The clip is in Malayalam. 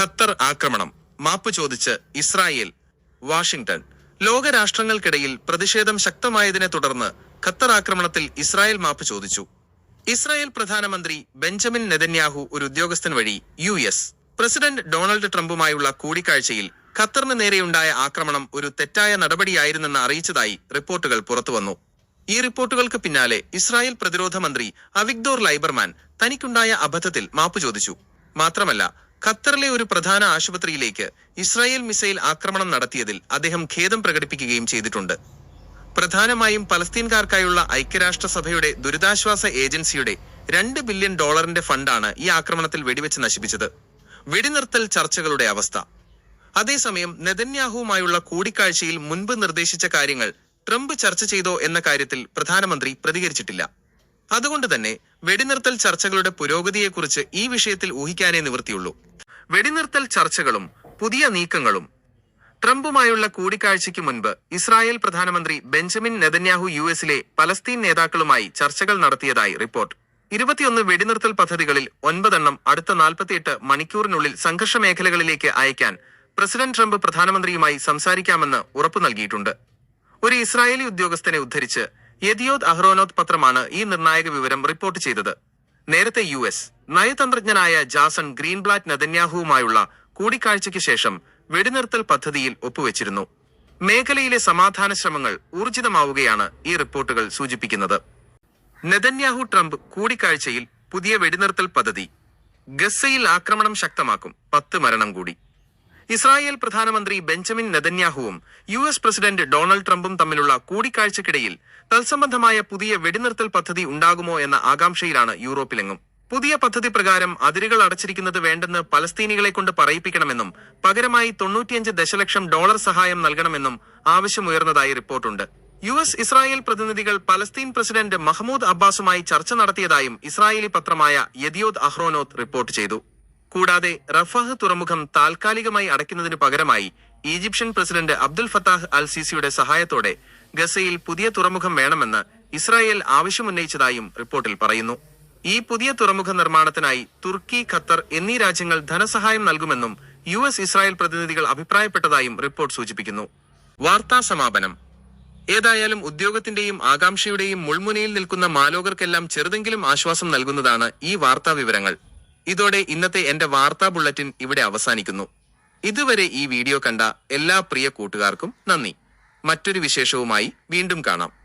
ഖത്തർ ആക്രമണം. മാപ്പ് ചോദിച്ച് ഇസ്രായേൽ വാഷിംഗ്ടൺ ലോകരാഷ്ട്രങ്ങൾക്കിടയിൽ പ്രതിഷേധം ശക്തമായതിനെ തുടർന്ന് ഖത്തർ ആക്രമണത്തിൽ ഇസ്രായേൽ മാപ്പ് ചോദിച്ചു. ഇസ്രായേൽ പ്രധാനമന്ത്രി ബെഞ്ചമിൻ നെതന്യാഹു ഒരു ഉദ്യോഗസ്ഥൻ വഴി യു എസ്. പ്രസിഡന്റ് ഡൊണാൾഡ് ട്രംപുമായുള്ള കൂടിക്കാഴ്ചയിൽ ഖത്തറിന് നേരെയുണ്ടായ ആക്രമണം ഒരു തെറ്റായ നടപടിയായിരുന്നെന്ന് അറിയിച്ചതായി റിപ്പോർട്ടുകൾ പുറത്തുവന്നു. ഈ റിപ്പോർട്ടുകൾക്ക് പിന്നാലെ ഇസ്രായേൽ പ്രതിരോധ മന്ത്രി അവിഗ്ദോർ ലൈബർമാൻ തനിക്കുണ്ടായ അബദ്ധത്തിൽ മാപ്പ് ചോദിച്ചു. മാത്രമല്ല ഖത്തറിലെ ഒരു പ്രധാന ആശുപത്രിയിലേക്ക് ഇസ്രായേൽ മിസൈൽ ആക്രമണം നടത്തിയതിൽ അദ്ദേഹം ഖേദം പ്രകടിപ്പിക്കുകയും ചെയ്തിട്ടുണ്ട്. പ്രധാനമായും പലസ്തീൻകാർക്കായുള്ള ഐക്യരാഷ്ട്രസഭയുടെ ദുരിതാശ്വാസ ഏജൻസിയുടെ രണ്ട് ബില്യൺ ഡോളറിന്റെ ഫണ്ടാണ് ഈ ആക്രമണത്തിൽ വെടിവെച്ച് നശിപ്പിച്ചത്. വെടിനിർത്തൽ ചർച്ചകളുടെ അവസ്ഥ. അതേസമയം നെതന്യാഹുവുമായുള്ള കൂടിക്കാഴ്ചയിൽ മുൻപ് നിർദ്ദേശിച്ച കാര്യങ്ങൾ ട്രംപ് ചർച്ച ചെയ്തോ എന്ന കാര്യത്തിൽ പ്രധാനമന്ത്രി പ്രതികരിച്ചിട്ടില്ല. അതുകൊണ്ട് തന്നെ വെടിനിർത്തൽ ചർച്ചകളുടെ പുരോഗതിയെക്കുറിച്ച് ഈ വിഷയത്തിൽ ഊഹിക്കാനേ നിവൃത്തിയുള്ളൂ. വെടിനിർത്തൽ ചർച്ചകളും പുതിയ നീക്കങ്ങളും. ട്രംപുമായുള്ള കൂടിക്കാഴ്ചയ്ക്ക് മുൻപ് ഇസ്രായേൽ പ്രധാനമന്ത്രി ബെഞ്ചമിൻ നെതന്യാഹു യു എസിലെ പലസ്തീൻ നേതാക്കളുമായി ചർച്ചകൾ നടത്തിയതായി റിപ്പോർട്ട്. ഇരുപത്തിയൊന്ന് വെടിനിർത്തൽ പദ്ധതികളിൽ ഒൻപതെണ്ണം അടുത്ത നാൽപ്പത്തിയെട്ട് മണിക്കൂറിനുള്ളിൽ സംഘർഷ മേഖലകളിലേക്ക് അയക്കാൻ പ്രസിഡന്റ് ട്രംപ് പ്രധാനമന്ത്രിയുമായി സംസാരിക്കാമെന്ന് ഉറപ്പു നൽകിയിട്ടുണ്ട്. ഒരു ഇസ്രായേലി ഉദ്യോഗസ്ഥനെ ഉദ്ധരിച്ച് യദിയോദ് അഹ്റോനോത് പത്രമാണ് ഈ നിർണായക വിവരം റിപ്പോർട്ട് ചെയ്തത്. നേരത്തെ യു എസ് നയതന്ത്രജ്ഞനായ ജാസൺ ഗ്രീൻബ്ലാറ്റ് നദന്യാഹുവുമായുള്ള കൂടിക്കാഴ്ചയ്ക്ക് ശേഷം വെടിനിർത്തൽ പദ്ധതിയിൽ ഒപ്പുവെച്ചിരുന്നു. മേഖലയിലെ സമാധാന ശ്രമങ്ങൾ ഊർജിതമാവുകയാണ് ഈ റിപ്പോർട്ടുകൾ സൂചിപ്പിക്കുന്നത്. നെതന്യാഹു ട്രംപ് കൂടിക്കാഴ്ചയിൽ പുതിയ വെടിനിർത്തൽ പദ്ധതി ഗസയിൽ ആക്രമണം ശക്തമാക്കും പത്ത് മരണം കൂടി. ഇസ്രായേൽ പ്രധാനമന്ത്രി ബെഞ്ചമിൻ നെതന്യാഹുവും യു എസ് പ്രസിഡന്റ് ഡൊണാൾഡ് ട്രംപും തമ്മിലുള്ള കൂടിക്കാഴ്ചക്കിടയിൽ തത്സംബന്ധമായ പുതിയ വെടിനിർത്തൽ പദ്ധതി ഉണ്ടാകുമോ എന്ന ആകാംക്ഷയിലാണ് യൂറോപ്പിലെങ്ങും. പുതിയ പദ്ധതി പ്രകാരം അതിരുകൾ അടച്ചിരിക്കുന്നത് വേണ്ടെന്ന് പലസ്തീനികളെ കൊണ്ട് പറയിപ്പിക്കണമെന്നും പകരമായി തൊണ്ണൂറ്റിയഞ്ച് ദശലക്ഷം ഡോളർ സഹായം നൽകണമെന്നും ആവശ്യമുയർന്നതായി റിപ്പോർട്ടുണ്ട്. യു എസ് ഇസ്രായേൽ പ്രതിനിധികൾ പലസ്തീൻ പ്രസിഡന്റ് മഹ്മൂദ് അബ്ബാസുമായി ചർച്ച നടത്തിയതായും ഇസ്രായേലി പത്രമായ യദിയോദ് അഹ്റോനോത്ത് റിപ്പോർട്ട് ചെയ്തു. കൂടാതെ റഫാഹ് തുറമുഖം താൽക്കാലികമായി അടയ്ക്കുന്നതിന് പകരമായി Egyptian president Abdul Fattah al സിസിയുടെ സഹായത്തോടെ ഗസയിൽ പുതിയ തുറമുഖം വേണമെന്ന് ഇസ്രായേൽ ആവശ്യമുന്നയിച്ചതായും റിപ്പോർട്ടിൽ പറയുന്നു. ഈ പുതിയ തുറമുഖ നിർമ്മാണത്തിനായി തുർക്കി ഖത്തർ എന്നീ രാജ്യങ്ങൾ ധനസഹായം നൽകുമെന്നും യു എസ് ഇസ്രായേൽ പ്രതിനിധികൾ അഭിപ്രായപ്പെട്ടതായും റിപ്പോർട്ട് സൂചിപ്പിക്കുന്നു. വാർത്താ സമാപനം. ഏതായാലും ഉദ്യോഗത്തിന്റെയും ആകാംക്ഷയുടെയും മുൾമുനയിൽ നിൽക്കുന്ന മാലോകർക്കെല്ലാം ചെറുതെങ്കിലും ആശ്വാസം നൽകുന്നതാണ് ഈ വാർത്താ വിവരങ്ങൾ ഇതോടെ ഇന്നത്തെ എന്റെ വാർത്താ ബുള്ളറ്റിൻ ഇവിടെ അവസാനിക്കുന്നു. ഇതുവരെ ഈ വീഡിയോ കണ്ട എല്ലാ പ്രിയ കൂട്ടുകാർക്കും നന്ദി. മറ്റൊരു വിശേഷവുമായി വീണ്ടും കാണാം.